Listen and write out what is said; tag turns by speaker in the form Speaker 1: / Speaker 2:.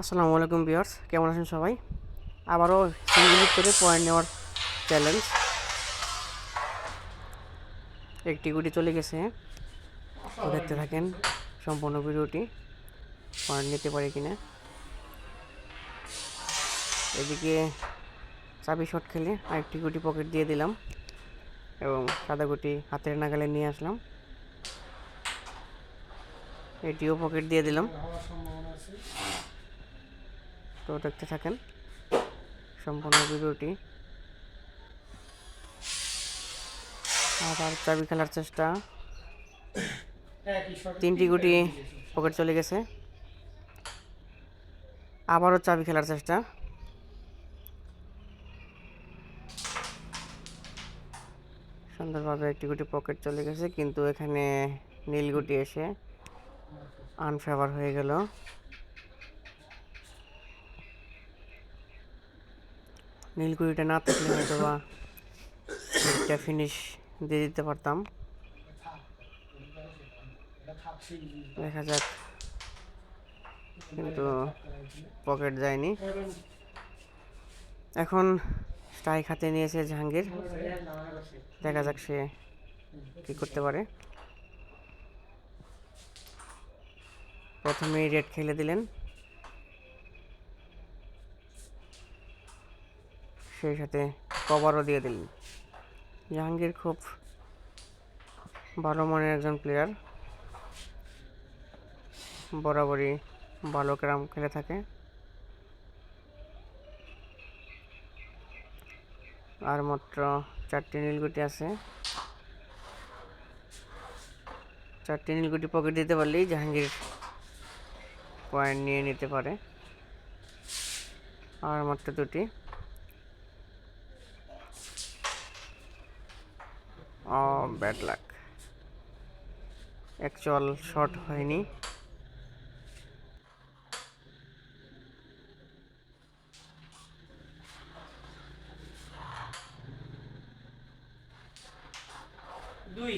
Speaker 1: আসসালামু আলাইকুম বিয়ার্স কেমন আছেন সবাই? আবারও সিঙ্গেল করে পয়েন্ট নেওয়ার চ্যালেঞ্জ একটি গুটি চলে গেছে। দেখতে থাকেন সম্পূর্ণ ভিডিওটি, পয়েন্ট নিতে পারি কিনা। এদিকে চাবি শট খেলে আরেকটি গুটি পকেট দিয়ে দিলাম এবং সাদা গুটি হাতের নাগালে নিয়ে আসলাম। এটিও পকেট দিয়ে দিলাম। তো দেখতে থাকেন। সম্পূর্ণ ভিডিওটি। আবার চাবি খেলার চেষ্টা। তিনটি গুটি পকেট চলে গেছে। আবারও চাবি খেলার চেষ্টা। সুন্দরভাবে একটি গুটি পকেট চলে গেছে, কিন্তু এখানে নীল গুটি এসে আনফেভার হয়ে গেল। নীলকুড়িটা না থাকলে হয়তো বা একটা ফিনিশ দিয়ে দিতে পারতাম। দেখা যাক। কিন্তু পকেট যায়নি। এখন স্ট্রাইক হাতে নিয়েছে জাহাঙ্গীর। দেখা যাক সে কী করতে পারে। প্রথমেই রেড খেলে দিলেন। সেই সাথে কভারও দিয়ে দিলেন। জাহাঙ্গীর খুব ভালো মনের একজন প্লেয়ার বরাবরই ভালো ক্যারাম খেলে থাকে। আর মাত্র চারটি নীলগুটি আছে। চারটি নীলগুটি পকেট দিতে পারলেই জাহাঙ্গীর পয়েন্ট নিয়ে নিতে পারে। আর মাত্র দুটি। ব্যাড লাক অ্যাকচুয়াল শট হয়নি।
Speaker 2: দুই।